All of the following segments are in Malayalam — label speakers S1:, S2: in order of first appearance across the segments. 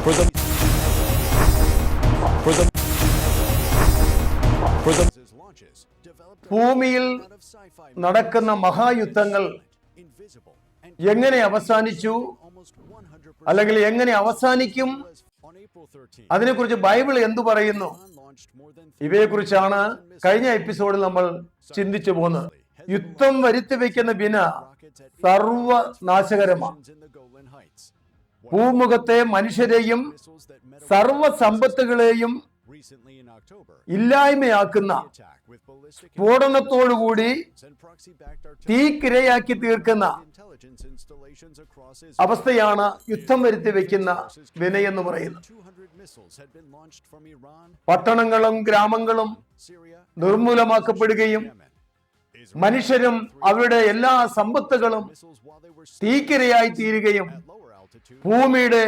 S1: For the For the For the ഭൂമിയിൽ നടക്കുന്ന മഹായുദ്ധങ്ങൾ എങ്ങനെ അവസാനിച്ചു അല്ലെങ്കിൽ എങ്ങനെ അവസാനിക്കും അതിനെക്കുറിച്ച് ബൈബിൾ എന്തു പറയുന്നു ഇവയെക്കുറിച്ചാണ് കഴിഞ്ഞ എപ്പിസോഡിൽ നമ്മൾ ചിന്തിച്ചു പോകുന്നത് യുദ്ധം വരുത്തി വയ്ക്കുന്ന വിന സർവനാശകരമാണ് ഭൂമുഖത്തെ മനുഷ്യരെയും സർവസമ്പത്തുകളെയും ഇല്ലായ്മയാക്കുന്ന സ്ഫോടനത്തോടുകൂടി തീക്കിരയാക്കി തീർക്കുന്ന അവസ്ഥയാണ് യുദ്ധം വരുത്തി വെക്കുന്ന വിനയെന്ന് പറയുന്നത് പട്ടണങ്ങളും ഗ്രാമങ്ങളും നിർമൂലമാക്കപ്പെടുകയും മനുഷ്യരും അവരുടെ എല്ലാ സമ്പത്തുകളും തീക്കിരയായി തീരുകയും ഭൂമിയുടെ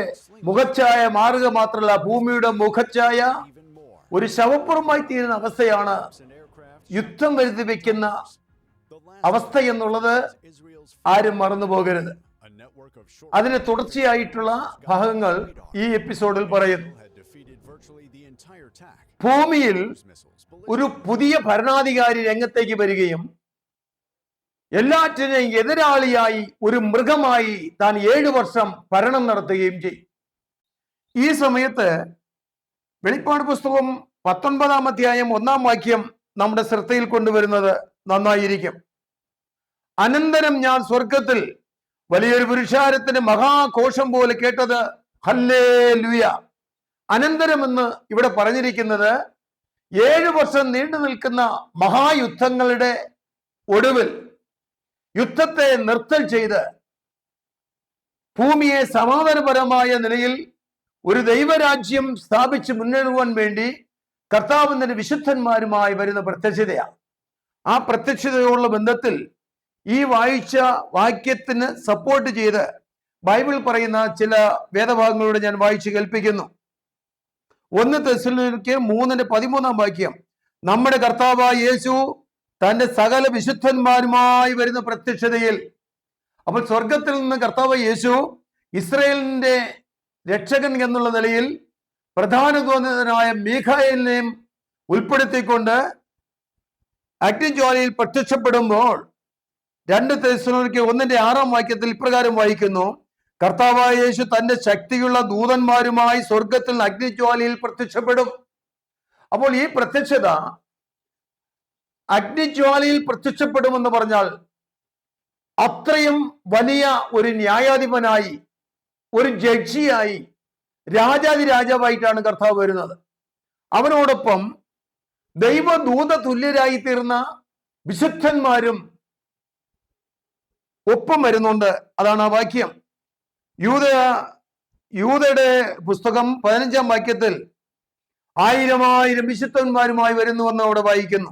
S1: മുഖച്ഛായ മാറുക മാത്രമല്ല ഭൂമിയുടെ മുഖച്ഛായ ഒരു ശവപ്പുറമായി തീരുന്ന അവസ്ഥയാണ് യുദ്ധം വരുത്തി വയ്ക്കുന്ന അവസ്ഥ എന്നുള്ളത് ആരും മറന്നു പോകരുത് അതിന് തുടർച്ചയായിട്ടുള്ള ഭാഗങ്ങൾ ഈ എപ്പിസോഡിൽ പറയുന്നു ഭൂമിയിൽ ഒരു പുതിയ ഭരണാധികാരി രംഗത്തേക്ക് വരികയും എല്ലാറ്റിനെയും എതിരാളിയായി ഒരു മൃഗമായി താൻ ഏഴു വർഷം ഭരണം നടത്തുകയും ചെയ്യും ഈ സമയത്ത് വെളിപ്പാട് പുസ്തകം പത്തൊൻപതാം അധ്യായം ഒന്നാം വാക്യം നമ്മുടെ ശ്രദ്ധയിൽ കൊണ്ടുവരുന്നത് നന്നായിരിക്കും അനന്തരം ഞാൻ സ്വർഗത്തിൽ വലിയൊരു പുരുഷാരത്തിന്റെ മഹാഘോഷം പോലെ കേട്ടത് ഹല്ലേ ലുയ അനന്തരം എന്ന് ഇവിടെ പറഞ്ഞിരിക്കുന്നത് ഏഴു വർഷം നീണ്ടു നിൽക്കുന്ന മഹായുദ്ധങ്ങളുടെ ഒടുവിൽ യുദ്ധത്തെ നിർത്തൽ ചെയ്ത് ഭൂമിയെ സമാധാനപരമായ നിലയിൽ ഒരു ദൈവരാജ്യം സ്ഥാപിച്ച് മുന്നേറുവാൻ വേണ്ടി കർത്താവിൻ്റെ വിശുദ്ധന്മാരുമായി വരുന്ന പ്രത്യക്ഷതയാണ് ആ പ്രത്യക്ഷതയോടുള്ള ബന്ധത്തിൽ ഈ വായിച്ച വാക്യത്തിന് സപ്പോർട്ട് ചെയ്ത് ബൈബിൾ പറയുന്ന ചില വേദഭാഗങ്ങളോട് ഞാൻ വായിച്ചു കേൾപ്പിക്കുന്നു ഒന്ന് തെസിലേക്ക് മൂന്നിന്റെ പതിമൂന്നാം വാക്യം നമ്മുടെ കർത്താവായ യേശു തന്റെ സകല വിശുദ്ധന്മാരുമായി വരുന്ന പ്രത്യക്ഷതയിൽ അപ്പോൾ സ്വർഗത്തിൽ നിന്ന് കർത്താവ് യേശു ഇസ്രയേലിന്റെ രക്ഷകൻ എന്നുള്ള നിലയിൽ പ്രധാന ദൂതനായ മേഘായലിനെയും ഉൾപ്പെടുത്തിക്കൊണ്ട് അഗ്നിജ്വാലയിൽ പ്രത്യക്ഷപ്പെടുമ്പോൾ രണ്ട് തെസ്ലോണിക്ക് ഒന്നിന്റെ ആറാം വാക്യത്തിൽ ഇപ്രകാരം വായിക്കുന്നു കർത്താവായ യേശു തന്റെ ശക്തിയുള്ള ദൂതന്മാരുമായി സ്വർഗത്തിൽ അഗ്നിജ്വാലയിൽ പ്രത്യക്ഷപ്പെടും അപ്പോൾ ഈ പ്രത്യക്ഷത അഗ്നിജ്വാലയിൽ പ്രത്യക്ഷപ്പെടുമെന്ന് പറഞ്ഞാൽ അത്രയും വലിയ ഒരു ന്യായാധിപനായി ഒരു ജഡ്ജിയായി രാജാതി രാജാവായിട്ടാണ് കർത്താവ് വരുന്നത് അവനോടൊപ്പം ദൈവദൂത തുല്യരായി തീർന്ന വിശുദ്ധന്മാരും ഒപ്പം വരുന്നുണ്ട് അതാണ് ആ വാക്യം യൂത യൂതയുടെ പുസ്തകം പതിനഞ്ചാം വാക്യത്തിൽ ആയിരം ആയിരം വിശുദ്ധന്മാരുമായി വരുന്നുവെന്ന് അവിടെ വായിക്കുന്നു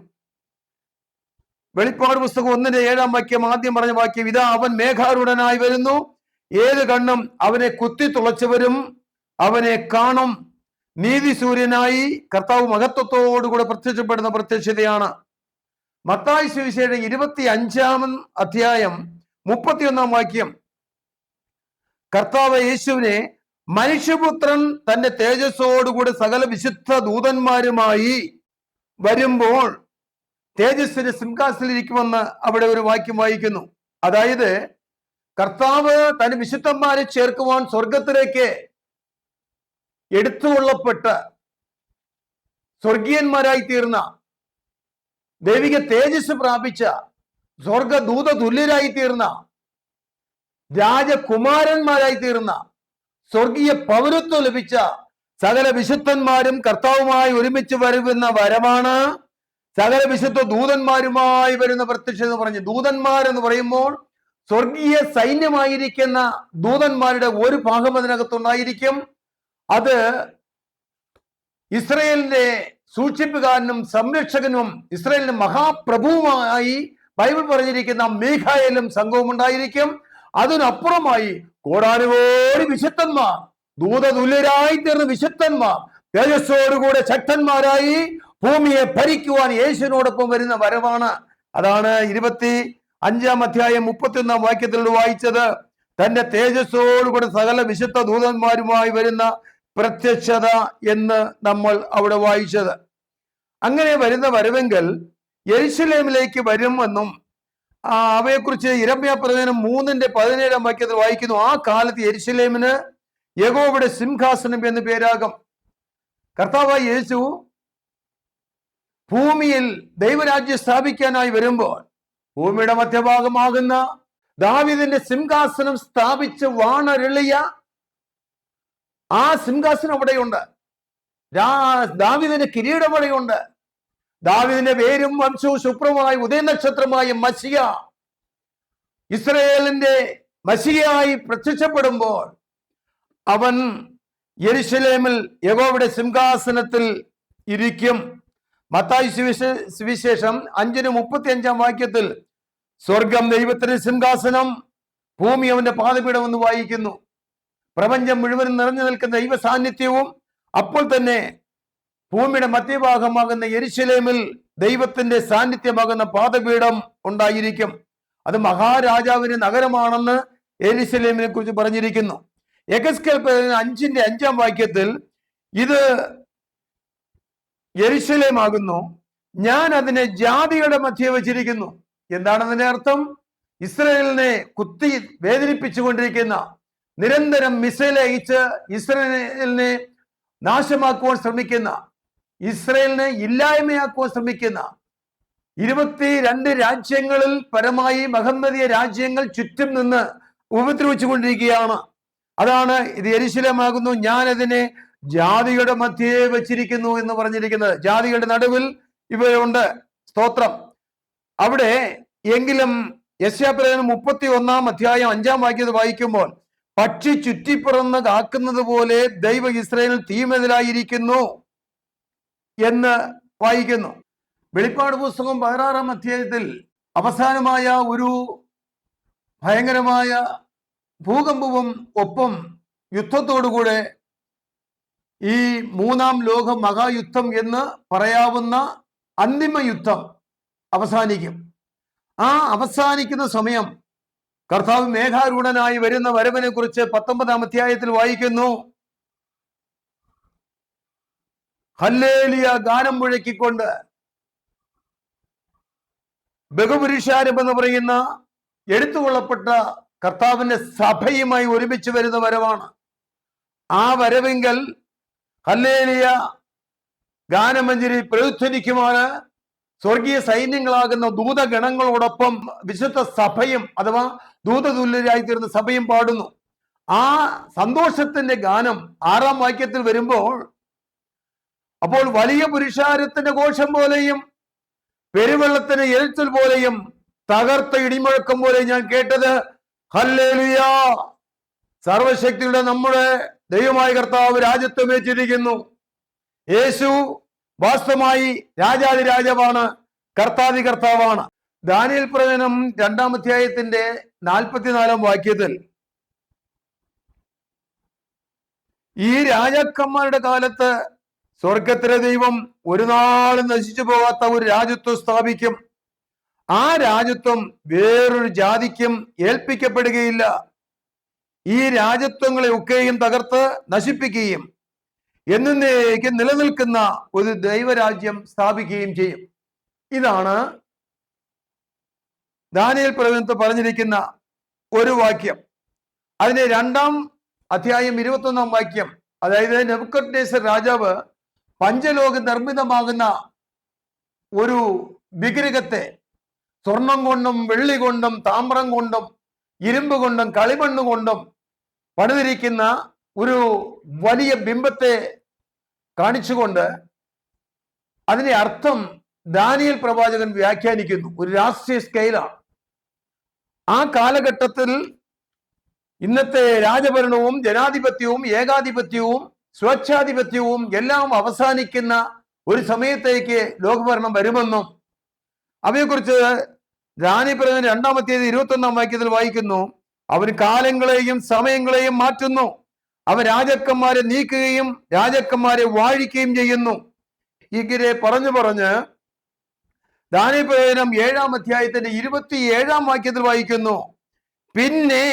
S1: വെളിപ്പാട് പുസ്തകം ഒന്നിന്റെ ഏഴാം വാക്യം ആദ്യം പറഞ്ഞ വാക്യം ഇതാ അവൻ മേഘാരൂഢനായി വരുന്നു ഏത് കണ്ണും അവനെ കുത്തി തുളച്ചവരും അവനെ കാണും നീതി സൂര്യനായി കർത്താവ് മഹത്വത്തോടുകൂടെ പ്രത്യക്ഷപ്പെടുന്ന പ്രത്യക്ഷതയാണ് മത്തായി സുവിശേഷ ഇരുപത്തി അഞ്ചാമൻ അധ്യായം മുപ്പത്തിയൊന്നാം വാക്യം കർത്താവ് യേശുവിനെ മനുഷ്യപുത്രൻ തന്റെ തേജസ്സോടുകൂടെ സകല വിശുദ്ധ ദൂതന്മാരുമായി വരുമ്പോൾ തേജസ്സിന് സിംഹാസനത്തിൽ ഇരിക്കുമെന്ന് അവിടെ ഒരു വാക്യം വായിക്കുന്നു അതായത് കർത്താവ് തന്റെ വിശുദ്ധന്മാരെ ചേർക്കുവാൻ സ്വർഗത്തിലേക്ക് എടുത്തുകൊള്ളപ്പെട്ട സ്വർഗീയന്മാരായി തീർന്ന ദൈവിക തേജസ് പ്രാപിച്ച സ്വർഗദൂത തുല്യരായി തീർന്ന രാജകുമാരന്മാരായി തീർന്ന സ്വർഗീയ പൗരത്വം ലഭിച്ച സകല വിശുദ്ധന്മാരും കർത്താവുമായി ഒരുമിച്ച് വരുവുന്ന വരമാണ് സകല വിശുദ്ധ ദൂതന്മാരുമായി വരുന്ന പ്രത്യക്ഷ എന്ന് പറഞ്ഞു ദൂതന്മാർ എന്ന് പറയുമ്പോൾ സ്വർഗീയ സൈന്യമായിരിക്കുന്ന ദൂതന്മാരുടെ ഒരു ഭാഗം അതിനകത്തുണ്ടായിരിക്കും അത് ഇസ്രയേലിന്റെ സൂക്ഷിപ്പുകാരനും സംരക്ഷകനും ഇസ്രയേലിന്റെ മഹാപ്രഭുവുമായി ബൈബിൾ പറഞ്ഞിരിക്കുന്ന മേഘായലും സംഘവും ഉണ്ടായിരിക്കും അതിനപ്പുറമായി കോടാനുകോടി വിശുദ്ധന്മാർ ദൂതതുല്യരായി തീർന്ന വിശുദ്ധന്മാർ തേജസ്സോടുകൂടെ ശക്തന്മാരായി ഭൂമിയെ ഭരിക്കുവാൻ യേശുവിനോടൊപ്പം വരുന്ന വരവാണ് അതാണ് ഇരുപത്തി അഞ്ചാം അധ്യായം മുപ്പത്തിയൊന്നാം വാക്യത്തിൽ വായിച്ചത് തന്റെ തേജസ്സോടുകൂടെ സകല വിശുദ്ധ ദൂതന്മാരുമായി വരുന്ന പ്രത്യക്ഷത എന്ന് നമ്മൾ അവിടെ വായിച്ചത് അങ്ങനെ വരുന്ന വരവെങ്കിൽ യരിശുലേമിലേക്ക് വരുമെന്നും അവയെക്കുറിച്ച് ഇരമ്യ പ്രവചനം മൂന്നിന്റെ പതിനേഴാം വാക്യത്തിൽ വായിക്കുന്നു ആ കാലത്ത് യരിശുലേമിന് യഗോവിടെ സിംഹാസനം എന്ന് പേരാകും കർത്താവായി യേശു ഭൂമിയിൽ ദൈവരാജ്യം സ്ഥാപിക്കാനായി വരുമ്പോൾ ഭൂമിയുടെ മധ്യഭാഗമാകുന്ന ദാവിദിന്റെ സിംഹാസനം സ്ഥാപിച്ച് വാണരളിയ ആ സിംഹാസനം അവിടെയുണ്ട് ദാവിദിന്റെ കിരീടം അവിടെയുണ്ട് ദാവിദിന്റെ പേരും വംശവും ശുക്രമായി ഉദയനക്ഷത്രമായ മസിയ ഇസ്രയേലിന്റെ മസിയായി പ്രത്യക്ഷപ്പെടുമ്പോൾ അവൻ യെരുസലേമിൽ യഗോവിടെ സിംഹാസനത്തിൽ ഇരിക്കും മത്തായി സുവിശേഷം അഞ്ചിന് മുപ്പത്തി അഞ്ചാം വാക്യത്തിൽ സ്വർഗം ദൈവത്തിന് സിംഹാസനം ഭൂമി അവന്റെ പാതപീഠം എന്ന് വായിക്കുന്നു പ്രപഞ്ചം മുഴുവനും നിറഞ്ഞു നിൽക്കുന്ന ദൈവ സാന്നിധ്യവും അപ്പോൾ തന്നെ ഭൂമിയുടെ മധ്യഭാഗമാകുന്ന എരിശിലേമിൽ ദൈവത്തിന്റെ സാന്നിധ്യമാകുന്ന പാതപീഠം ഉണ്ടായിരിക്കും അത് മഹാരാജാവിന്റെ നഗരമാണെന്ന് എരിശിലേമിനെ കുറിച്ച് പറഞ്ഞിരിക്കുന്നു എഗസ്കൽ അഞ്ചിന്റെ അഞ്ചാം വാക്യത്തിൽ ഇത് എരിശലേമാകുന്നു ഞാൻ അതിനെ ജാതികളുടെ മധ്യ വച്ചിരിക്കുന്നു എന്താണ് അതിന്റെ അർത്ഥം ഇസ്രയേലിനെ കുത്തി വേദനിപ്പിച്ചുകൊണ്ടിരിക്കുന്ന നിരന്തരം മിസൈൽ അയച്ച് ഇസ്രയേലിനെ നാശമാക്കുവാൻ ശ്രമിക്കുന്ന ഇസ്രയേലിനെ ഇല്ലായ്മയാക്കുവാൻ ശ്രമിക്കുന്ന ഇരുപത്തി രണ്ട് രാജ്യങ്ങളിൽ പരമായി മഹമ്മദിയ രാജ്യങ്ങൾ ചുറ്റും നിന്ന് ഉപദ്രവിച്ചു കൊണ്ടിരിക്കുകയാണ് അതാണ് ഇത് ഞാൻ ഞാനതിനെ ജാതിയുടെ മധ്യേ വെച്ചിരിക്കുന്നു എന്ന് പറഞ്ഞിരിക്കുന്നത് ജാതികളുടെ നടുവിൽ ഇവരുണ്ട് സ്തോത്രം അവിടെ എങ്കിലും യശ്യാപ്രേതനം മുപ്പത്തി ഒന്നാം അധ്യായം അഞ്ചാം വാക്യത് വായിക്കുമ്പോൾ പക്ഷി ചുറ്റിപ്പുറന്ന് കാക്കുന്നത് പോലെ ദൈവ ഇസ്രയേൽ തീമെതിലായിരിക്കുന്നു എന്ന് വായിക്കുന്നു വെളിപ്പാട് പുസ്തകം പതിനാറാം അധ്യായത്തിൽ അവസാനമായ ഒരു ഭയങ്കരമായ ഭൂകമ്പവും ഒപ്പം കൂടെ ഈ മൂന്നാം ലോക മഹായുദ്ധം എന്ന് പറയാവുന്ന അന്തിമ യുദ്ധം അവസാനിക്കും ആ അവസാനിക്കുന്ന സമയം കർത്താവ് മേഘാരൂഢനായി വരുന്ന വരവിനെ കുറിച്ച് പത്തൊമ്പതാം അധ്യായത്തിൽ വായിക്കുന്നു ഹല്ലേലിയ ഗാനം മുഴക്കിക്കൊണ്ട് ബഹുപുരുഷാരം എന്ന് പറയുന്ന എടുത്തുകൊള്ളപ്പെട്ട കർത്താവിന്റെ സഭയുമായി ഒരുമിച്ച് വരുന്ന വരവാണ് ആ വരവെങ്കിൽ ഹല്ലേലിയ ഗാനമഞ്ജരി പ്രയുദ്ധനിക്കുമാണ് സ്വർഗീയ സൈന്യങ്ങളാകുന്ന ദൂതഗണങ്ങളോടൊപ്പം വിശുദ്ധ സഭയും അഥവാ ദൂതതുല്യരായി തീർന്ന സഭയും പാടുന്നു ആ സന്തോഷത്തിന്റെ ഗാനം ആറാം വാക്യത്തിൽ വരുമ്പോൾ അപ്പോൾ വലിയ പുരുഷാരത്തിന്റെ ഘോഷം പോലെയും പെരുവെള്ളത്തിന് എഴുത്തൽ പോലെയും തകർത്ത ഇടിമുഴക്കം പോലെ ഞാൻ കേട്ടത് ഹല്ലേലിയ സർവശക്തിയുടെ നമ്മുടെ ദൈവമായ കർത്താവ് രാജ്യത്വം വെച്ചിരിക്കുന്നു യേശു വാസ്തവമായി രാജാതി രാജാവാണ് കർത്താതി കർത്താവാണ് ദാനിയൽ പ്രവചനം രണ്ടാം അധ്യായത്തിന്റെ നാൽപ്പത്തിനാലാം വാക്യത്തിൽ ഈ രാജാക്കന്മാരുടെ കാലത്ത് സ്വർഗത്തിലെ ദൈവം ഒരു നാളും നശിച്ചു പോകാത്ത ഒരു രാജ്യത്വം സ്ഥാപിക്കും ആ രാജ്യത്വം വേറൊരു ജാതിക്കും ഏൽപ്പിക്കപ്പെടുകയില്ല ഈ രാജ്യത്വങ്ങളെ ഒക്കെയും തകർത്ത് നശിപ്പിക്കുകയും എന്നേക്ക് നിലനിൽക്കുന്ന ഒരു ദൈവരാജ്യം സ്ഥാപിക്കുകയും ചെയ്യും ഇതാണ് ദാനിയൽ പ്രവചനത്തിൽ പറഞ്ഞിരിക്കുന്ന ഒരു വാക്യം അതിനെ രണ്ടാം അധ്യായം ഇരുപത്തൊന്നാം വാക്യം അതായത് നെബുക്കട്നേശ്വർ രാജാവ് പഞ്ചലോക നിർമ്മിതമാകുന്ന ഒരു വിഗ്രഹത്തെ സ്വർണം കൊണ്ടും വെള്ളി കൊണ്ടും താമ്രം കൊണ്ടും ഇരുമ്പ് കൊണ്ടും കളിമണ്ണ് കൊണ്ടും പണിതിരിക്കുന്ന ഒരു വലിയ ബിംബത്തെ കാണിച്ചുകൊണ്ട് അതിന്റെ അർത്ഥം ദാനിയൽ പ്രവാചകൻ വ്യാഖ്യാനിക്കുന്നു ഒരു രാഷ്ട്രീയ സ്കെയിലാണ് ആ കാലഘട്ടത്തിൽ ഇന്നത്തെ രാജഭരണവും ജനാധിപത്യവും ഏകാധിപത്യവും സ്വച്ഛാധിപത്യവും എല്ലാം അവസാനിക്കുന്ന ഒരു സമയത്തേക്ക് ലോകഭരണം വരുമെന്നും അവയെക്കുറിച്ച് പറയുന്ന രണ്ടാമത്തേത് ഒന്നാം വാക്യത്തിൽ വായിക്കുന്നു അവൻ കാലങ്ങളെയും സമയങ്ങളെയും മാറ്റുന്നു അവൻ രാജാക്കന്മാരെ നീക്കുകയും രാജാക്കന്മാരെ വാഴിക്കുകയും ചെയ്യുന്നു ഇങ്ങനെ പറഞ്ഞു പറഞ്ഞ് ദാനിപ്രയോജനം ഏഴാം അധ്യായത്തിന്റെ ഇരുപത്തി ഏഴാം വാക്യത്തിൽ വായിക്കുന്നു പിന്നെ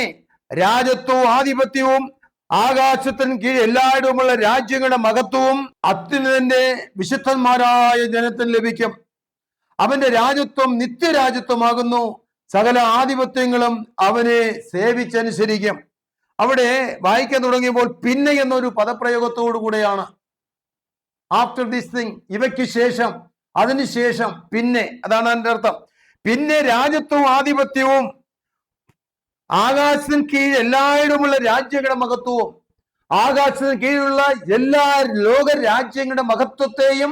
S1: രാജത്വവും ആധിപത്യവും ആകാശത്തിന് കീഴ് എല്ലായിടവുമുള്ള രാജ്യങ്ങളുടെ മഹത്വവും അത്യുന്നതന്റെ വിശുദ്ധന്മാരായ ജനത്തിന് ലഭിക്കും അവന്റെ രാജ്യത്വം നിത്യരാജ്യത്വമാകുന്നു സകല ആധിപത്യങ്ങളും അവനെ സേവിച്ചനുസരിക്കും അവിടെ വായിക്കാൻ തുടങ്ങിയപ്പോൾ പിന്നെ എന്നൊരു പദപ്രയോഗത്തോടു കൂടെയാണ് ആഫ്റ്റർ ദിസ് തിങ് ഇവയ്ക്ക് ശേഷം അതിനുശേഷം പിന്നെ അതാണ് അതിൻ്റെ അർത്ഥം പിന്നെ രാജ്യത്വവും ആധിപത്യവും ആകാശത്തിന് കീഴിൽ എല്ലായിടമുള്ള രാജ്യങ്ങളുടെ മഹത്വവും ആകാശത്തിന് കീഴിലുള്ള എല്ലാ ലോക രാജ്യങ്ങളുടെ മഹത്വത്തെയും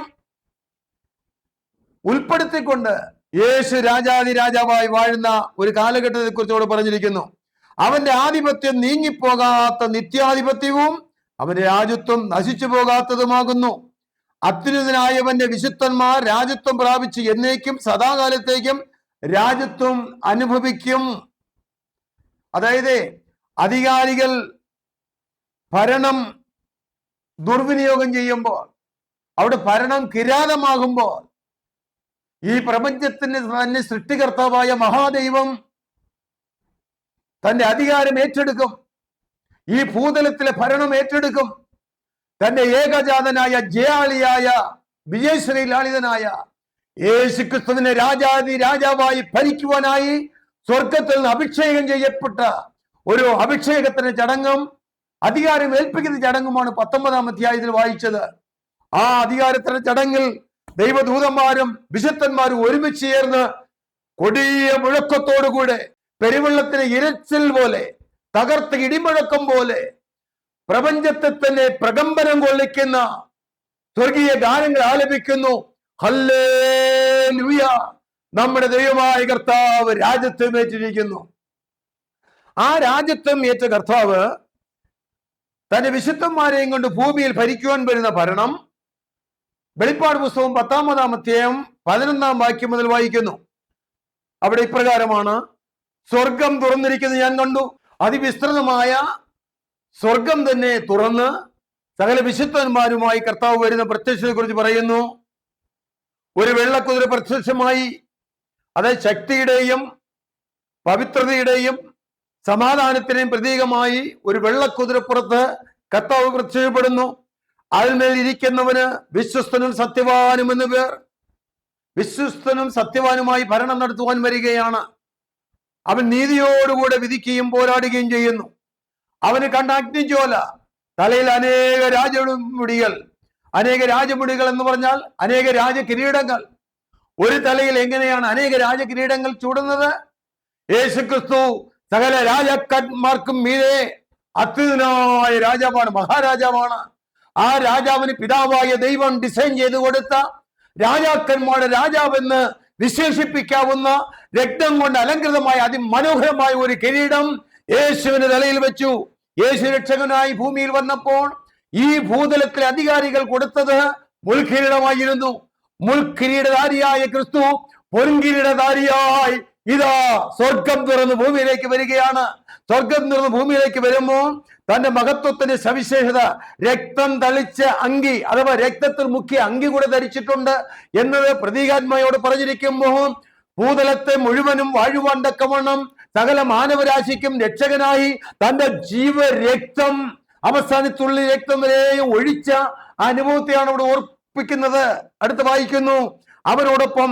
S1: ഉൾപ്പെടുത്തിക്കൊണ്ട് യേശു രാജാതി രാജാവായി വാഴുന്ന ഒരു കാലഘട്ടത്തെ കുറിച്ചോട് പറഞ്ഞിരിക്കുന്നു അവന്റെ ആധിപത്യം നീങ്ങിപ്പോകാത്ത നിത്യാധിപത്യവും അവന്റെ രാജ്യത്വം നശിച്ചു പോകാത്തതുമാകുന്നു അത്യുന്നതനായവന്റെ വിശുദ്ധന്മാർ രാജ്യത്വം പ്രാപിച്ച് എന്നേക്കും സദാകാലത്തേക്കും രാജ്യത്വം അനുഭവിക്കും അതായത് അധികാരികൾ ഭരണം ദുർവിനിയോഗം ചെയ്യുമ്പോൾ അവിടെ ഭരണം കിരാതമാകുമ്പോൾ ഈ പ്രപഞ്ചത്തിന്റെ തന്നെ സൃഷ്ടികർത്താവായ മഹാദൈവം തന്റെ അധികാരം ഏറ്റെടുക്കും ഈ ഭൂതലത്തിലെ ഭരണം ഏറ്റെടുക്കും തന്റെ ഏകജാതനായ ജയാളിയായ വിജയശ്രീ ലാളിതനായ യേശുക്രിസ്തുവിനെ രാജാതി രാജാവായി ഭരിക്കുവാനായി സ്വർഗത്തിൽ നിന്ന് അഭിഷേകം ചെയ്യപ്പെട്ട ഒരു അഭിഷേകത്തിന് ചടങ്ങും അധികാരം ഏൽപ്പിക്കുന്ന ചടങ്ങുമാണ് പത്തൊമ്പതാം അധ്യായത്തിൽ വായിച്ചത് ആ അധികാരത്തിന്റെ ചടങ്ങിൽ ദൈവദൂതന്മാരും വിശുദ്ധന്മാരും ഒരുമിച്ച് ചേർന്ന് കൊടിയ മുഴക്കത്തോടുകൂടെ പെരുവെള്ളത്തിന് ഇരച്ചിൽ പോലെ തകർത്ത് ഇടിമുഴക്കം പോലെ പ്രപഞ്ചത്തെ തന്നെ പ്രകമ്പനം കൊള്ളിക്കുന്ന സ്വർഗീയ ഗാനങ്ങൾ ആലപിക്കുന്നു ഹല്ലേ നമ്മുടെ ദൈവമായ കർത്താവ് രാജ്യത്വം ഏറ്റിരിക്കുന്നു ആ രാജ്യത്വം ഏറ്റ കർത്താവ് തന്റെ വിശുദ്ധന്മാരെയും കൊണ്ട് ഭൂമിയിൽ ഭരിക്കുവാൻ വരുന്ന ഭരണം വെളിപ്പാട് പുസ്തകം പത്താമതാം അധ്യായം പതിനൊന്നാം വാക്യം മുതൽ വായിക്കുന്നു അവിടെ ഇപ്രകാരമാണ് സ്വർഗം തുറന്നിരിക്കുന്നത് ഞാൻ കണ്ടു അതിവിസ്തൃതമായ സ്വർഗം തന്നെ തുറന്ന് സകല വിശുദ്ധന്മാരുമായി കർത്താവ് വരുന്ന പ്രത്യക്ഷത്തെക്കുറിച്ച് പറയുന്നു ഒരു വെള്ളക്കുതിര പ്രത്യക്ഷമായി അത് ശക്തിയുടെയും പവിത്രതയുടെയും സമാധാനത്തിനെയും പ്രതീകമായി ഒരു വെള്ളക്കുതിരപ്പുറത്ത് കർത്താവ് പ്രത്യക്ഷപ്പെടുന്നു അതിന്മേൽ ഇരിക്കുന്നവന് വിശ്വസ്തനും സത്യവാനും എന്ന് പേർ വിശ്വസ്തനും സത്യവാനുമായി ഭരണം നടത്തുവാൻ വരികയാണ് അവൻ നീതിയോടുകൂടെ വിധിക്കുകയും പോരാടുകയും ചെയ്യുന്നു അവന് കണ്ട അഗ്നിജ്വാല തലയിൽ അനേക രാജമുടികൾ അനേക രാജമുടികൾ എന്ന് പറഞ്ഞാൽ അനേക രാജകിരീടങ്ങൾ ഒരു തലയിൽ എങ്ങനെയാണ് അനേക രാജകിരീടങ്ങൾ ചൂടുന്നത് യേശുക്രിസ്തു സകല രാജാക്കന്മാർക്കും മീരെ അത്യുതനായ രാജാവാണ് മഹാരാജാവാണ് ആ രാജാവിന് പിതാവായ ദൈവം ഡിസൈൻ ചെയ്തു കൊടുത്ത രാജാക്കന്മാരുടെ രാജാവെന്ന് വിശേഷിപ്പിക്കാവുന്ന രക്തം കൊണ്ട് അലങ്കൃതമായ അതിമനോഹരമായ ഒരു കിരീടം യേശുവിന് തലയിൽ വെച്ചു യേശു രക്ഷകനായി ഭൂമിയിൽ വന്നപ്പോൾ ഈ ഭൂതലത്തിലെ അധികാരികൾ കൊടുത്തത് മുൾകിരീടമായിരുന്നു മുൾകിരീടധാരിയായ ക്രിസ്തു പൊൻകിരീടധാരിയായി ഇതാ സ്വർഗം തുറന്ന് ഭൂമിയിലേക്ക് വരികയാണ് സ്വർഗം തുറന്ന് ഭൂമിയിലേക്ക് വരുമ്പോൾ തന്റെ മഹത്വത്തിന്റെ സവിശേഷത രക്തം തളിച്ച അങ്കി അഥവാ രക്തത്തിൽ മുഖ്യ അങ്കി കൂടെ ധരിച്ചിട്ടുണ്ട് എന്നത് പ്രതീകാത്മയോട് പറഞ്ഞിരിക്കുമ്പോൾ ഭൂതലത്തെ മുഴുവനും വാഴുവാൻ തക്കവണ്ണം സകല മാനവരാശിക്കും രക്ഷകനായി തന്റെ രക്തം അവസാനത്തുള്ളി രക്തം വരെ ഒഴിച്ച അനുഭവത്തെയാണ് അവിടെ ഓർപ്പിക്കുന്നത് അടുത്ത് വായിക്കുന്നു അവരോടൊപ്പം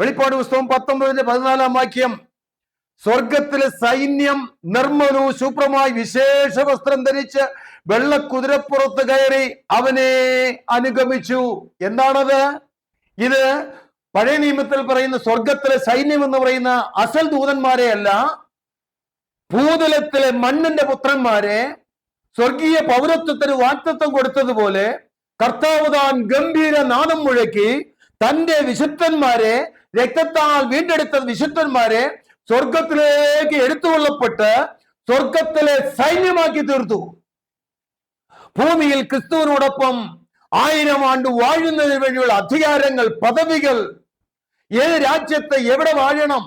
S1: വെളിപ്പാട് പുസ്തകം പത്തൊമ്പതിന്റെ പതിനാലാം വാക്യം സ്വർഗത്തിലെ സൈന്യം നിർമ്മലു ശുഭ്രമായി വിശേഷ വസ്ത്രം ധരിച്ച് വെള്ളക്കുതിരപ്പുറത്ത് കയറി അവനെ അനുഗമിച്ചു എന്താണത് ഇത് പഴയ നിയമത്തിൽ പറയുന്ന സ്വർഗത്തിലെ സൈന്യം എന്ന് പറയുന്ന അസൽ ദൂതന്മാരെ അല്ല ഭൂതലത്തിലെ മണ്ണിന്റെ പുത്രന്മാരെ സ്വർഗീയ പൗരത്വത്തിന് വാക്തത്വം കൊടുത്തതുപോലെ കർത്താവ് താൻ ഗംഭീര നാദം മുഴക്കി തന്റെ വിശുദ്ധന്മാരെ രക്തത്താൽ വീണ്ടെടുത്ത വിശുദ്ധന്മാരെ സ്വർഗത്തിലേക്ക് എടുത്തുകൊള്ളപ്പെട്ട് സ്വർഗത്തിലെ സൈന്യമാക്കി തീർത്തു ഭൂമിയിൽ ക്രിസ്തുവിനോടൊപ്പം ആയിരം ആണ്ട് വാഴുന്നതിന് വേണ്ടിയുള്ള അധികാരങ്ങൾ പദവികൾ ഏത് രാജ്യത്തെ എവിടെ വാഴണം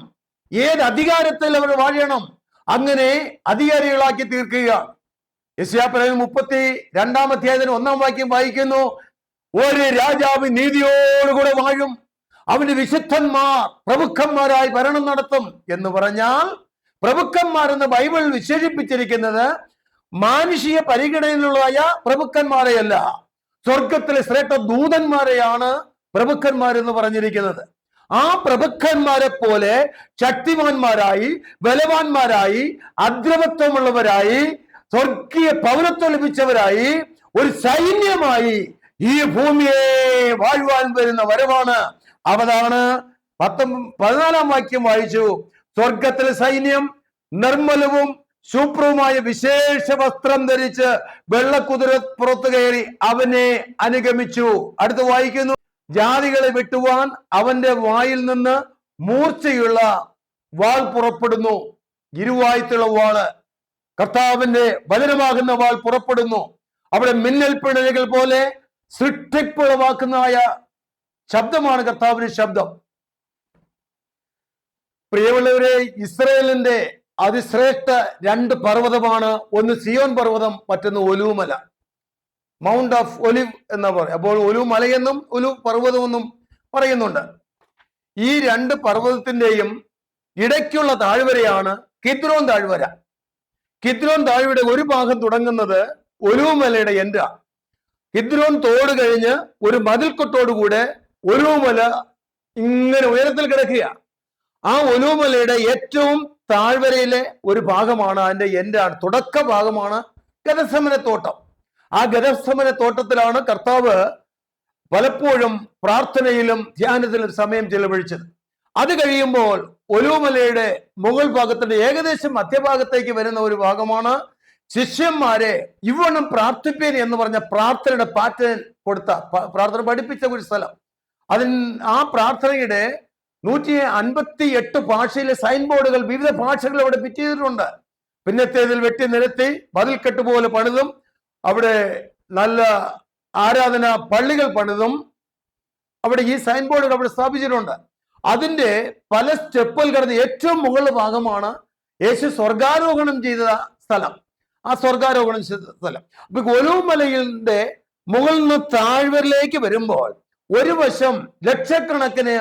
S1: ഏത് അധികാരത്തിൽ അവർ വാഴണം അങ്ങനെ അധികാരികളാക്കി തീർക്കുക യശ്യാപ്രവൻ മുപ്പത്തി അധ്യായത്തിന് ഒന്നാം വാക്യം വായിക്കുന്നു ഒരു രാജാവ് നീതിയോടുകൂടെ വാഴും അവന്റെ വിശുദ്ധന്മാർ പ്രഭുക്കന്മാരായി ഭരണം നടത്തും എന്ന് പറഞ്ഞാൽ പ്രഭുക്കന്മാരെന്ന് ബൈബിൾ വിശേഷിപ്പിച്ചിരിക്കുന്നത് മാനുഷിക പരിഗണനയിലുള്ളതായ പ്രഭുക്കന്മാരെയല്ല സ്വർഗത്തിലെ ശ്രേഷ്ഠ ദൂതന്മാരെയാണ് പ്രഭുക്കന്മാരെന്ന് പറഞ്ഞിരിക്കുന്നത് ആ പ്രഭുക്കന്മാരെ പോലെ ശക്തിമാന്മാരായി ബലവാന്മാരായി അദ്രവത്വമുള്ളവരായി സ്വർഗീയ പൗരത്വം ലഭിച്ചവരായി ഒരു സൈന്യമായി ഈ ഭൂമിയെ വാഴുവാൻ വരുന്ന വരവാണ് അവതാണ് പത്തൊമ്പ പതിനാലാം വാക്യം വായിച്ചു സ്വർഗത്തിലെ സൈന്യം നിർമ്മലവും ശുഭ്രവുമായ വിശേഷ വസ്ത്രം ധരിച്ച് വെള്ളക്കുതിര പുറത്തു കയറി അവനെ അനുഗമിച്ചു അടുത്ത് വായിക്കുന്നു ജാതികളെ വെട്ടുവാൻ അവന്റെ വായിൽ നിന്ന് മൂർച്ചയുള്ള വാൾ പുറപ്പെടുന്നു ഇരുവായത്തുള്ള വാള് കർത്താവിന്റെ വചനമാകുന്ന വാൾ പുറപ്പെടുന്നു അവിടെ മിന്നൽ പിണലുകൾ പോലെ സൃഷ്ടിപ്പുളവാക്കുന്നതായ ശബ്ദമാണ് കർത്താവിന്റെ ശബ്ദം പ്രിയമുള്ളവരെ ഇസ്രയേലിന്റെ അതിശ്രേഷ്ഠ രണ്ട് പർവ്വതമാണ് ഒന്ന് സിയോൻ പർവ്വതം മറ്റൊന്ന് ഒലുവുമല മൗണ്ട് ഓഫ് ഒലിവ് എന്നാ പറയും അപ്പോൾ ഒലു മലയെന്നും ഒലു പർവ്വതമെന്നും പറയുന്നുണ്ട് ഈ രണ്ട് പർവ്വതത്തിന്റെയും ഇടയ്ക്കുള്ള താഴ്വരയാണ് കിദ്രോൻ താഴ്വര കിദ്രോൻ താഴ്വരയുടെ ഒരു ഭാഗം തുടങ്ങുന്നത് ഒലുവുമലയുടെ എൻഡ കിദ്രോൻ തോട് കഴിഞ്ഞ് ഒരു മതിൽക്കൊട്ടോടുകൂടെ ഒലുമല ഇങ്ങനെ ഉയരത്തിൽ കിടക്കുക ആ ഒലുമലയുടെ ഏറ്റവും താഴ്വരയിലെ ഒരു ഭാഗമാണ് അതിന്റെ എൻ്റെ തുടക്ക ഭാഗമാണ് ഗതസമന തോട്ടം ആ ഗതസമന തോട്ടത്തിലാണ് കർത്താവ് പലപ്പോഴും പ്രാർത്ഥനയിലും ധ്യാനത്തിലും സമയം ചെലവഴിച്ചത് അത് കഴിയുമ്പോൾ ഒലുമലയുടെ മുകൾ ഭാഗത്തിന്റെ ഏകദേശം മധ്യഭാഗത്തേക്ക് വരുന്ന ഒരു ഭാഗമാണ് ശിഷ്യന്മാരെ ഇവണ്ണം പ്രാർത്ഥിപ്പേൻ എന്ന് പറഞ്ഞ പ്രാർത്ഥനയുടെ പാറ്റേൺ കൊടുത്ത പ്രാർത്ഥന പഠിപ്പിച്ച ഒരു സ്ഥലം അതിൽ ആ പ്രാർത്ഥനയുടെ നൂറ്റി അൻപത്തി എട്ട് ഭാഷയിലെ സൈൻ ബോർഡുകൾ വിവിധ ഭാഷകൾ അവിടെ ഫിറ്റ് ചെയ്തിട്ടുണ്ട് പിന്നത്തേതിൽ വെട്ടി നിരത്തി ബദൽ പോലെ പണിതും അവിടെ നല്ല ആരാധന പള്ളികൾ പണിതും അവിടെ ഈ സൈൻ ബോർഡുകൾ അവിടെ സ്ഥാപിച്ചിട്ടുണ്ട് അതിന്റെ പല സ്റ്റെപ്പുകൾ കടന്ന് ഏറ്റവും മുകളിൽ ഭാഗമാണ് യേശു സ്വർഗാരോഹണം ചെയ്ത സ്ഥലം ആ സ്വർഗാരോഹണം ചെയ്ത സ്ഥലം അപ്പൊ ഗോലുമലയിലെ മുകളിൽ നിന്ന് താഴ്വരിലേക്ക് വരുമ്പോൾ ഒരു വശം ലക്ഷക്കണക്കിന്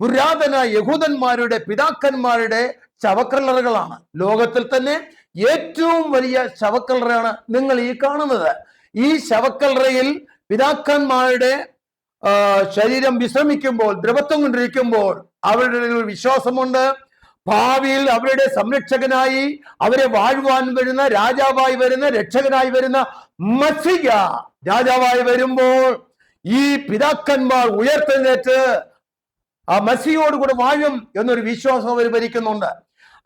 S1: പുരാതന യഹൂദന്മാരുടെ പിതാക്കന്മാരുടെ ശവക്കല്ലറുകളാണ് ലോകത്തിൽ തന്നെ ഏറ്റവും വലിയ ശവക്കല്ലറയാണ് നിങ്ങൾ ഈ കാണുന്നത് ഈ ശവക്കല്ലറയിൽ പിതാക്കന്മാരുടെ ശരീരം വിശ്രമിക്കുമ്പോൾ ദ്രവത്വം കൊണ്ടിരിക്കുമ്പോൾ അവരുടെ ഒരു വിശ്വാസമുണ്ട് ഭാവിയിൽ അവരുടെ സംരക്ഷകനായി അവരെ വാഴുവാൻ വരുന്ന രാജാവായി വരുന്ന രക്ഷകനായി വരുന്ന മസിക രാജാവായി വരുമ്പോൾ ഈ പിതാക്കന്മാർ ഉയർത്തെഴുന്നേറ്റ് ആ മസിയോട് കൂടെ വാഴും എന്നൊരു വിശ്വാസം അവർ ഭരിക്കുന്നുണ്ട്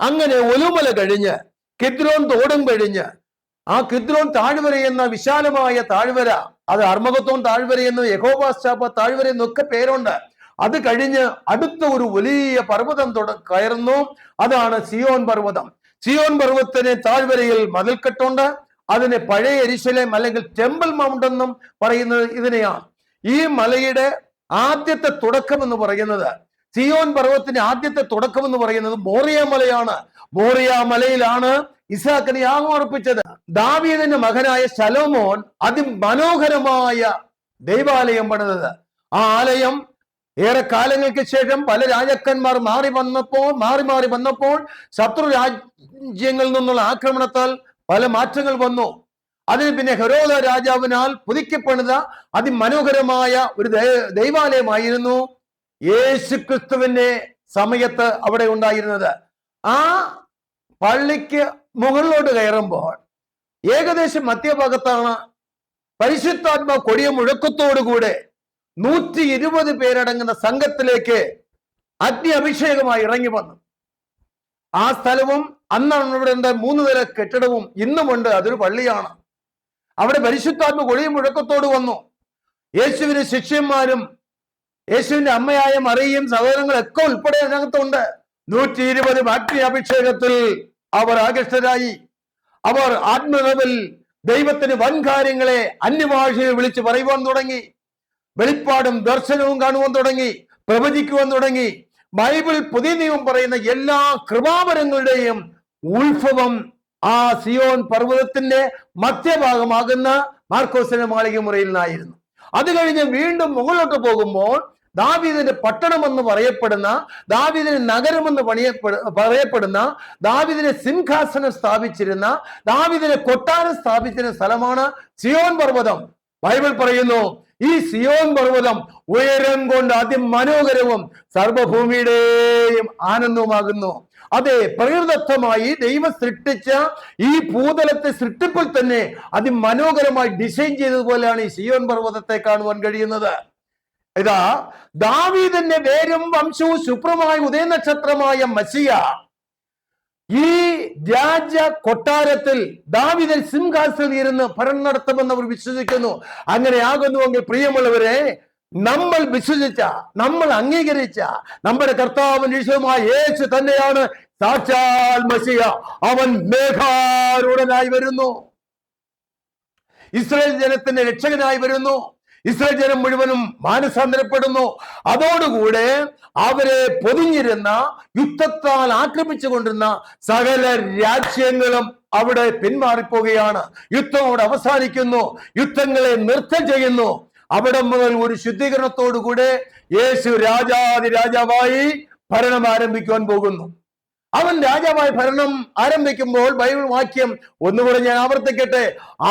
S1: അങ്ങനെ ഒലുമല കഴിഞ്ഞ് കിദ്രോൻ തോടും കഴിഞ്ഞ് ആ കിദ്രോൻ താഴ്വര എന്ന വിശാലമായ താഴ്വര അത് അർമ്മകത്വം താഴ്വര എന്ന് യഹോബാസ്റ്റാപ്പ താഴ്വര എന്നൊക്കെ പേരുണ്ട് അത് കഴിഞ്ഞ് അടുത്ത ഒരു വലിയ പർവ്വതം തുട കയറുന്നു അതാണ് സിയോൻ പർവ്വതം സിയോൻ പർവ്വതത്തിന് താഴ്വരയിൽ മതിൽക്കെട്ടുണ്ട് അതിന് പഴയ എരിശലേം അല്ലെങ്കിൽ ടെമ്പിൾ മൗണ്ട് എന്നും പറയുന്നത് ഇതിനെയാണ് ഈ മലയുടെ ആദ്യത്തെ തുടക്കം എന്ന് പറയുന്നത് സിയോൻ പർവ്വത്തിന്റെ ആദ്യത്തെ തുടക്കം എന്ന് പറയുന്നത് ബോറിയ മലയാണ് ബോറിയ മലയിലാണ് ഇസാക്കിനെ യാഗം അർപ്പിച്ചത് ദാവീദിന്റെ മകനായ ശലോമോൻ അതിമനോഹരമായ ദൈവാലയം പണിതത് ആ ആലയം ഏറെ കാലങ്ങൾക്ക് ശേഷം പല രാജാക്കന്മാർ മാറി വന്നപ്പോൾ മാറി മാറി വന്നപ്പോൾ ശത്രു രാജ്യങ്ങളിൽ നിന്നുള്ള ആക്രമണത്താൽ പല മാറ്റങ്ങൾ വന്നു അതിന് പിന്നെ ഹെരോദ രാജാവിനാൽ പുതുക്കിപ്പണിത അതിമനോഹരമായ ഒരു ദൈവാലയമായിരുന്നു ക്രിസ്തുവിന്റെ സമയത്ത് അവിടെ ഉണ്ടായിരുന്നത് ആ പള്ളിക്ക് മുകളിലോട്ട് കയറുമ്പോൾ ഏകദേശം മധ്യഭാഗത്താണ് പരിശുദ്ധാത്മ കൊടിയ മുഴക്കത്തോടുകൂടെ നൂറ്റി ഇരുപത് പേരടങ്ങുന്ന സംഘത്തിലേക്ക് അഗ്നി അഭിഷേകമായി ഇറങ്ങി വന്നു ആ സ്ഥലവും അന്നാണ് ഇവിടെ മൂന്ന് നില കെട്ടിടവും ഇന്നുമുണ്ട് അതൊരു പള്ളിയാണ് അവിടെ പരിശുദ്ധാത്മ കൊളിയും മുഴക്കത്തോട് വന്നു യേശുവിന് ശിഷ്യന്മാരും യേശുവിന്റെ അമ്മയായ മറിയും സഹോദരങ്ങളൊക്കെ ഉൾപ്പെടെ അതിനകത്തുണ്ട് നൂറ്റി ഇരുപത് ഭക്തി അഭിഷേകത്തിൽ അവർ ആകൃഷ്ടരായി അവർ ആത്മനവിൽ ദൈവത്തിന് വൻകാര്യങ്ങളെ അന്യഭാഷയിൽ വിളിച്ച് പറയുവാൻ തുടങ്ങി വെളിപ്പാടും ദർശനവും കാണുവാൻ തുടങ്ങി പ്രവചിക്കുവാൻ തുടങ്ങി ബൈബിൾ പുതിയ നിയമം പറയുന്ന എല്ലാ കൃപാപരങ്ങളുടെയും ഉത്ഭവം ആ സിയോൻ പർവ്വതത്തിന്റെ മധ്യഭാഗമാകുന്ന മാർക്കോസിന്റെ മാളിക മുറിയിൽ നിന്നായിരുന്നു അത് കഴിഞ്ഞ് വീണ്ടും മുകളിലോട്ട് പോകുമ്പോൾ ദാവീദിന്റെ പട്ടണം എന്ന് പറയപ്പെടുന്ന ദാവീദിന്റെ നഗരമെന്ന് പണിയപ്പെ പറയപ്പെടുന്ന ദാവീദിനെ സിംഹാസനം സ്ഥാപിച്ചിരുന്ന ദാവീദിന്റെ കൊട്ടാരം സ്ഥാപിച്ചിരുന്ന സ്ഥലമാണ് സിയോൻ പർവ്വതം ബൈബിൾ പറയുന്നു ഈ സിയോൻ പർവ്വതം ഉയരം കൊണ്ട് അതിമനോഹരവും സർവഭൂമിയുടെയും ആനന്ദവുമാകുന്നു അതെ പ്രകൃതത്വമായി ദൈവം സൃഷ്ടിച്ച ഈ ഭൂതലത്തെ സൃഷ്ടിപ്പിൽ തന്നെ അതിമനോഹരമായി ഡിസൈൻ ചെയ്തതുപോലെയാണ് ഈ സിയോൻ പർവ്വതത്തെ കാണുവാൻ കഴിയുന്നത് ഇതാ ദാവീദിന്റെ വേരും വംശവും ശുഭ്രമായ ഉദയനക്ഷത്രമായ മസിയ ഈ രാജ കൊട്ടാരത്തിൽ ദാവിദൻ സിംഹാസനിൽ ഇരുന്ന് ഭരണം നടത്തുമെന്ന് അവർ വിശ്വസിക്കുന്നു അങ്ങനെ ആകുന്നുവെങ്കിൽ പ്രിയമുള്ളവരെ നമ്മൾ വിശ്വസിച്ച നമ്മൾ അംഗീകരിച്ച നമ്മുടെ കർത്താവ് ഈശ്വരമായ യേശു തന്നെയാണ് സാക്ഷാൽ മസിയ അവൻ മേഘാരൂഢനായി വരുന്നു ഇസ്രായേൽ ജനത്തിന്റെ രക്ഷകനായി വരുന്നു ഇസ്രായേൽ ജനം മുഴുവനും മാനസാന്തരപ്പെടുന്നു അതോടുകൂടെ അവരെ പൊതിഞ്ഞിരുന്ന യുദ്ധത്താൽ ആക്രമിച്ചു കൊണ്ടിരുന്ന സകല രാജ്യങ്ങളും അവിടെ പിന്മാറിപ്പോവുകയാണ് യുദ്ധം അവിടെ അവസാനിക്കുന്നു യുദ്ധങ്ങളെ നൃത്തം ചെയ്യുന്നു അവിടെ മുതൽ ഒരു ശുദ്ധീകരണത്തോടുകൂടെ യേശു രാജാതി രാജാവായി ഭരണം ആരംഭിക്കുവാൻ പോകുന്നു അവൻ രാജാവായി ഭരണം ആരംഭിക്കുമ്പോൾ ബൈബിൾ വാക്യം ഒന്നുകൂടെ ഞാൻ ആവർത്തിക്കട്ടെ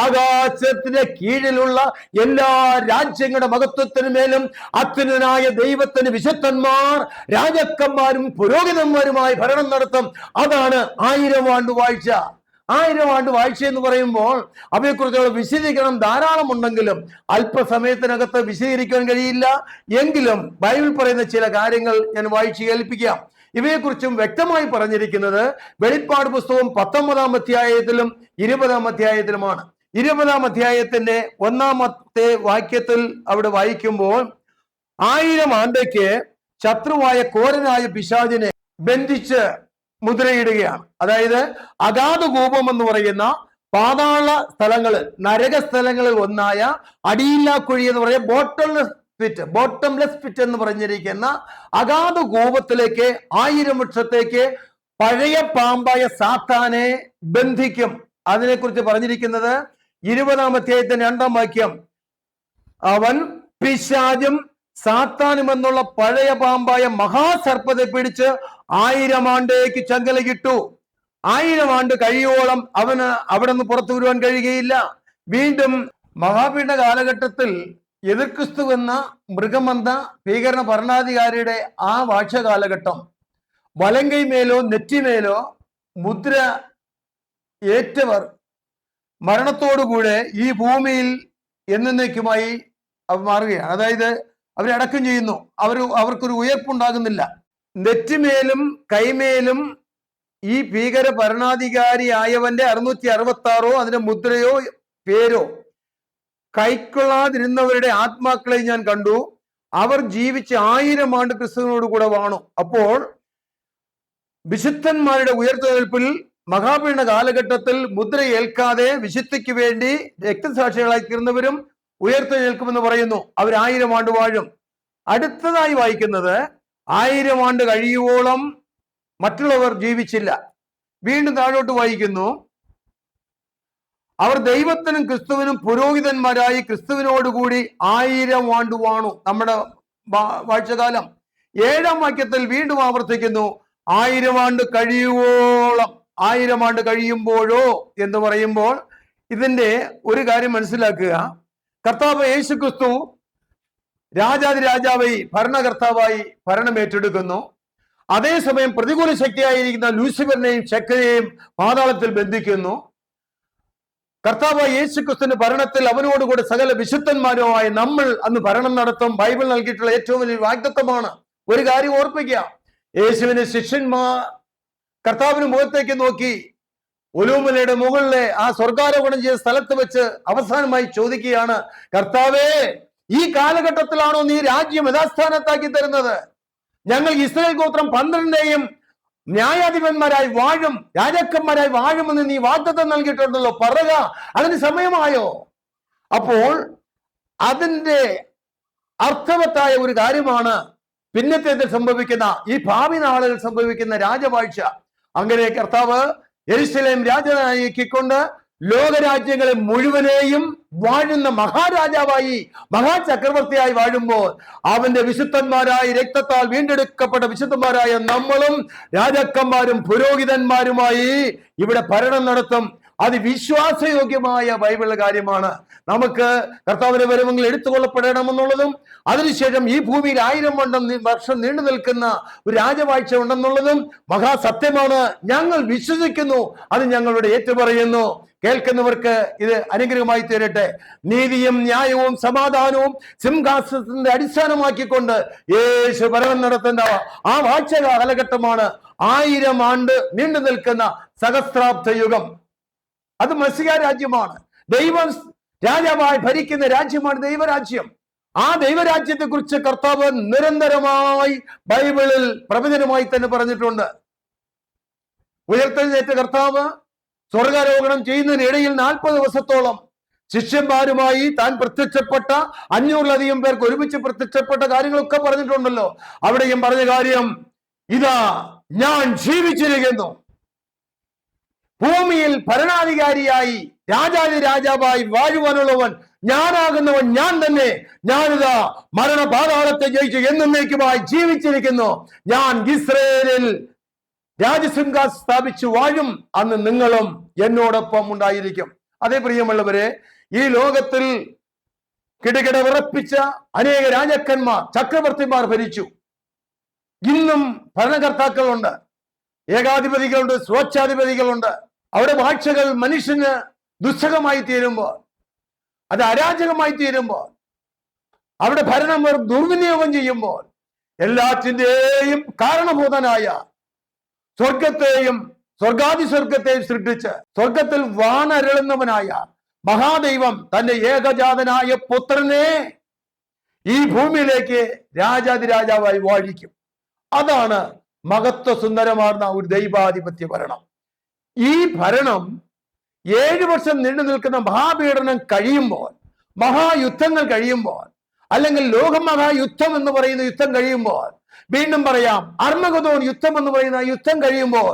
S1: ആകാശത്തിന് കീഴിലുള്ള എല്ലാ രാജ്യങ്ങളുടെ മഹത്വത്തിനു മേലും അത്യുനായ ദൈവത്തിന് വിശുദ്ധന്മാർ രാജാക്കന്മാരും പുരോഹിതന്മാരുമായി ഭരണം നടത്തും അതാണ് ആയിരം വാഴ്ച ആയിരം ആണ്ട് വാഴ്ച എന്ന് പറയുമ്പോൾ അവയെക്കുറിച്ച് വിശദീകരണം ധാരാളം ഉണ്ടെങ്കിലും അല്പസമയത്തിനകത്ത് വിശദീകരിക്കാൻ കഴിയില്ല എങ്കിലും ബൈബിൾ പറയുന്ന ചില കാര്യങ്ങൾ ഞാൻ വായിച്ച് കേൾപ്പിക്കാം ഇവയെക്കുറിച്ചും വ്യക്തമായി പറഞ്ഞിരിക്കുന്നത് വെളിപ്പാട് പുസ്തകം പത്തൊമ്പതാം അധ്യായത്തിലും ഇരുപതാം അധ്യായത്തിലുമാണ് ഇരുപതാം അധ്യായത്തിന്റെ ഒന്നാമത്തെ വാക്യത്തിൽ അവിടെ വായിക്കുമ്പോൾ ആയിരം ആണ്ടയ്ക്ക് ശത്രുവായ കോരനായ പിശാചിനെ ബന്ധിച്ച് മുദ്രയിടുകയാണ് അതായത് അഗാധ കൂപം എന്ന് പറയുന്ന പാതാള സ്ഥലങ്ങൾ നരക സ്ഥലങ്ങളിൽ ഒന്നായ അടിയില്ലാ കുഴി എന്ന് പറയുന്ന ബോട്ടംലെസ് പിറ്റ് ബോട്ടംലെസ് പിറ്റ് എന്ന് പറഞ്ഞിരിക്കുന്ന അഗാധ കൂപത്തിലേക്ക് ആയിരം വർഷത്തേക്ക് പഴയ പാമ്പായ സാത്താനെ ബന്ധിക്കും അതിനെക്കുറിച്ച് പറഞ്ഞിരിക്കുന്നത് ഇരുപതാം അധ്യായത്തിന്റെ രണ്ടാം വാക്യം അവൻ പിശാചും സാത്താനും എന്നുള്ള പഴയ പാമ്പായ മഹാസർപ്പത്തെ പിടിച്ച് ആയിരം ആണ്ടേക്ക് കിട്ടു ആയിരം ആണ്ട് കഴിയോളം അവന് അവിടെ നിന്ന് പുറത്തു വരുവാൻ കഴിയുകയില്ല വീണ്ടും മഹാപീഠ കാലഘട്ടത്തിൽ എതിർക്രിസ്തു എന്ന മൃഗമന്ത ഭീകരണ ഭരണാധികാരിയുടെ ആ വാഴ്ച കാലഘട്ടം വലങ്കൈമേലോ നെറ്റിമേലോ മുദ്ര ഏറ്റവർ മരണത്തോടുകൂടെ ഈ ഭൂമിയിൽ എന്നേക്കുമായി മാറുകയാണ് അതായത് അവരടക്കം ചെയ്യുന്നു അവർ അവർക്കൊരു ഉയർപ്പുണ്ടാകുന്നില്ല നെറ്റിമേലും കൈമേലും ഈ ഭീകര ഭരണാധികാരിയായവന്റെ അറുന്നൂറ്റി അറുപത്തി ആറോ അതിന്റെ മുദ്രയോ പേരോ കൈക്കൊള്ളാതിരുന്നവരുടെ ആത്മാക്കളെ ഞാൻ കണ്ടു അവർ ജീവിച്ച് ആയിരം ആണ്ട് ക്രിസ്തുവിനോട് കൂടെ വാണു അപ്പോൾ വിശുദ്ധന്മാരുടെ ഉയർത്തെഴുപ്പിൽ മഹാപീണ കാലഘട്ടത്തിൽ മുദ്രയേൽക്കാതെ വിശുദ്ധയ്ക്ക് വേണ്ടി രക്തസാക്ഷികളായി തീർന്നവരും ഉയർത്തെഴുന്നേൽക്കുമെന്ന് പറയുന്നു അവർ ആയിരം ആണ്ട് വാഴും അടുത്തതായി വായിക്കുന്നത് ആയിരം ആണ്ട് കഴിയുവോളം മറ്റുള്ളവർ ജീവിച്ചില്ല വീണ്ടും താഴോട്ട് വായിക്കുന്നു അവർ ദൈവത്തിനും ക്രിസ്തുവിനും പുരോഹിതന്മാരായി ക്രിസ്തുവിനോടുകൂടി ആയിരം ആണ്ട് വാണു നമ്മുടെ വാഴ്ചകാലം ഏഴാം വാക്യത്തിൽ വീണ്ടും ആവർത്തിക്കുന്നു ആയിരം ആണ്ട് കഴിയുവോളം ആയിരം ആണ്ട് കഴിയുമ്പോഴോ എന്ന് പറയുമ്പോൾ ഇതിന്റെ ഒരു കാര്യം മനസ്സിലാക്കുക കർത്താവ് യേശു ക്രിസ്തു രാജാതി രാജാവായി ഭരണകർത്താവായി ഭരണം ഏറ്റെടുക്കുന്നു അതേസമയം പ്രതികൂല ശക്തിയായിരിക്കുന്ന ലൂസിഫറിനെയും ശക്തിയെയും പാതാളത്തിൽ ബന്ധിക്കുന്നു കർത്താവ് യേശു ക്രിസ്തുവിന്റെ ഭരണത്തിൽ അവനോടുകൂടി സകല വിശുദ്ധന്മാരുമായി നമ്മൾ അന്ന് ഭരണം നടത്തും ബൈബിൾ നൽകിയിട്ടുള്ള ഏറ്റവും വലിയ വാഗ്ദത്വമാണ് ഒരു കാര്യം ഓർപ്പിക്കുക യേശുവിന് ശിഷ്യന്മാർ കർത്താവിന് മുഖത്തേക്ക് നോക്കി ഒലൂമലയുടെ മുകളിലെ ആ സ്വർഗാരോപണം ചെയ്ത സ്ഥലത്ത് വെച്ച് അവസാനമായി ചോദിക്കുകയാണ് കർത്താവേ ഈ കാലഘട്ടത്തിലാണോ നീ രാജ്യം യഥാസ്ഥാനത്താക്കി തരുന്നത് ഞങ്ങൾ ഇസ്രയേൽ ഗോത്രം പന്ത്രണ്ടേയും ന്യായാധിപന്മാരായി വാഴും രാജാക്കന്മാരായി വാഴുമെന്ന് നീ വാഗ്ദത്തം നൽകിയിട്ടുണ്ടല്ലോ പറയുക അതിന് സമയമായോ അപ്പോൾ അതിൻ്റെ അർത്ഥവത്തായ ഒരു കാര്യമാണ് പിന്നത്തേതിൽ സംഭവിക്കുന്ന ഈ ഭാവി നാളുകൾ സംഭവിക്കുന്ന രാജവാഴ്ച അങ്ങനെ കർത്താവ് എരുസലേം രാജധാനിയാക്കിക്കൊണ്ട് ലോകരാജ്യങ്ങളെ മുഴുവനെയും വാഴുന്ന മഹാരാജാവായി മഹാചക്രവർത്തിയായി വാഴുമ്പോൾ അവന്റെ വിശുദ്ധന്മാരായി രക്തത്താൽ വീണ്ടെടുക്കപ്പെട്ട വിശുദ്ധന്മാരായ നമ്മളും രാജാക്കന്മാരും പുരോഹിതന്മാരുമായി ഇവിടെ ഭരണം നടത്തും വിശ്വാസയോഗ്യമായ ബൈബിൾ കാര്യമാണ് നമുക്ക് കർത്താവിന്റെ വരവങ്ങൾ എടുത്തുകൊള്ളപ്പെടണമെന്നുള്ളതും അതിനുശേഷം ഈ ഭൂമിയിൽ ആയിരം വണ്ടം വർഷം നീണ്ടു നിൽക്കുന്ന ഒരു രാജവാഴ്ച ഉണ്ടെന്നുള്ളതും മഹാസത്യമാണ് ഞങ്ങൾ വിശ്വസിക്കുന്നു അത് ഞങ്ങളുടെ ഏറ്റുപറയുന്നു കേൾക്കുന്നവർക്ക് ഇത് അനുഗ്രഹമായി തീരട്ടെ നീതിയും ന്യായവും സമാധാനവും സിംഹാസനത്തിന്റെ അടിസ്ഥാനമാക്കിക്കൊണ്ട് യേശു ഭരണം നടത്തേണ്ട ആ വാഴ്ച കാലഘട്ടമാണ് ആയിരം ആണ്ട് നീണ്ടു നിൽക്കുന്ന സഹസ്രാബ്ദ യുഗം അത് മസിക രാജ്യമാണ് ദൈവം രാജാവായി ഭരിക്കുന്ന രാജ്യമാണ് ദൈവരാജ്യം ആ ദൈവരാജ്യത്തെ കുറിച്ച് കർത്താവ് നിരന്തരമായി ബൈബിളിൽ പ്രവചനമായി തന്നെ പറഞ്ഞിട്ടുണ്ട് ഉയർത്തെഴുന്നേറ്റ കർത്താവ് സ്വർഗാരോഹണം ചെയ്യുന്നതിനിടയിൽ നാൽപ്പത് ദിവസത്തോളം ശിഷ്യന്മാരുമായി താൻ പ്രത്യക്ഷപ്പെട്ട അഞ്ഞൂറിലധികം പേർക്ക് ഒരുമിച്ച് പ്രത്യക്ഷപ്പെട്ട കാര്യങ്ങളൊക്കെ പറഞ്ഞിട്ടുണ്ടല്ലോ അവിടെയും പറഞ്ഞ കാര്യം ഇതാ ഞാൻ ജീവിച്ചിരിക്കുന്നു ഭൂമിയിൽ ഭരണാധികാരിയായി രാജാവി രാജാവായി വാഴുവാനുള്ളവൻ ഞാനാകുന്നവൻ ഞാൻ തന്നെ ഞാനിതാ മരണപാതാളത്തെ ജയിച്ചു എന്നേക്കുമായി ജീവിച്ചിരിക്കുന്നു ഞാൻ ഇസ്രയേലിൽ രാജസിംഹ സ്ഥാപിച്ചു വാഴും അന്ന് നിങ്ങളും എന്നോടൊപ്പം ഉണ്ടായിരിക്കും അതേ പ്രിയമുള്ളവരെ ഈ ലോകത്തിൽ കിടകിട ഉറപ്പിച്ച അനേക രാജാക്കന്മാർ ചക്രവർത്തിമാർ ഭരിച്ചു ഇന്നും ഭരണകർത്താക്കളുണ്ട് ഏകാധിപതികളുണ്ട് സ്വച്ഛാധിപതികളുണ്ട് അവിടെ വാഴ്ചകൾ മനുഷ്യന് ദുസ്സഹമായി തീരുമ്പോൾ അത് അരാജകമായി തീരുമ്പോൾ അവിടെ ഭരണം വെറും ദുർവിനിയോഗം ചെയ്യുമ്പോൾ എല്ലാറ്റിൻ്റെയും കാരണഭൂതനായ സ്വർഗത്തെയും സ്വർഗാദി സ്വർഗത്തെയും സൃഷ്ടിച്ച് സ്വർഗത്തിൽ വാണരളുന്നവനായ മഹാദൈവം തന്റെ ഏകജാതനായ പുത്രനെ ഈ ഭൂമിയിലേക്ക് രാജാതിരാജാവായി വാഴിക്കും അതാണ് സുന്ദരമാർന്ന ഒരു ദൈവാധിപത്യ ഭരണം ഈ ഭരണം ഏഴ് വർഷം നീണ്ടു നിൽക്കുന്ന മഹാപീഡനം കഴിയുമ്പോൾ മഹായുദ്ധങ്ങൾ കഴിയുമ്പോൾ അല്ലെങ്കിൽ ലോകമഹായുദ്ധം എന്ന് പറയുന്ന യുദ്ധം കഴിയുമ്പോൾ വീണ്ടും പറയാം അർമ്മഗതോൻ യുദ്ധം എന്ന് പറയുന്ന യുദ്ധം കഴിയുമ്പോൾ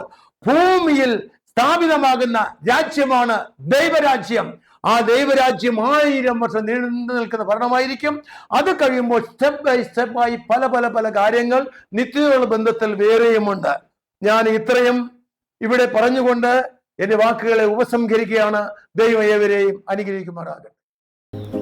S1: ഭൂമിയിൽ സ്ഥാപിതമാകുന്ന രാജ്യമാണ് ദൈവരാജ്യം ആ ദൈവരാജ്യം ആയിരം വർഷം നീണ്ടു നിൽക്കുന്ന ഭരണമായിരിക്കും അത് കഴിയുമ്പോൾ സ്റ്റെപ്പ് ബൈ സ്റ്റെപ്പായി പല പല പല കാര്യങ്ങൾ നിത്യതയുള്ള ബന്ധത്തിൽ വേറെയുമുണ്ട് ഞാൻ ഇത്രയും ഇവിടെ പറഞ്ഞുകൊണ്ട് എന്റെ വാക്കുകളെ ഉപസംഹരിക്കുകയാണ് ദൈവം ഏവരെയും അനുഗ്രഹിക്കുമാറാകട്ടെ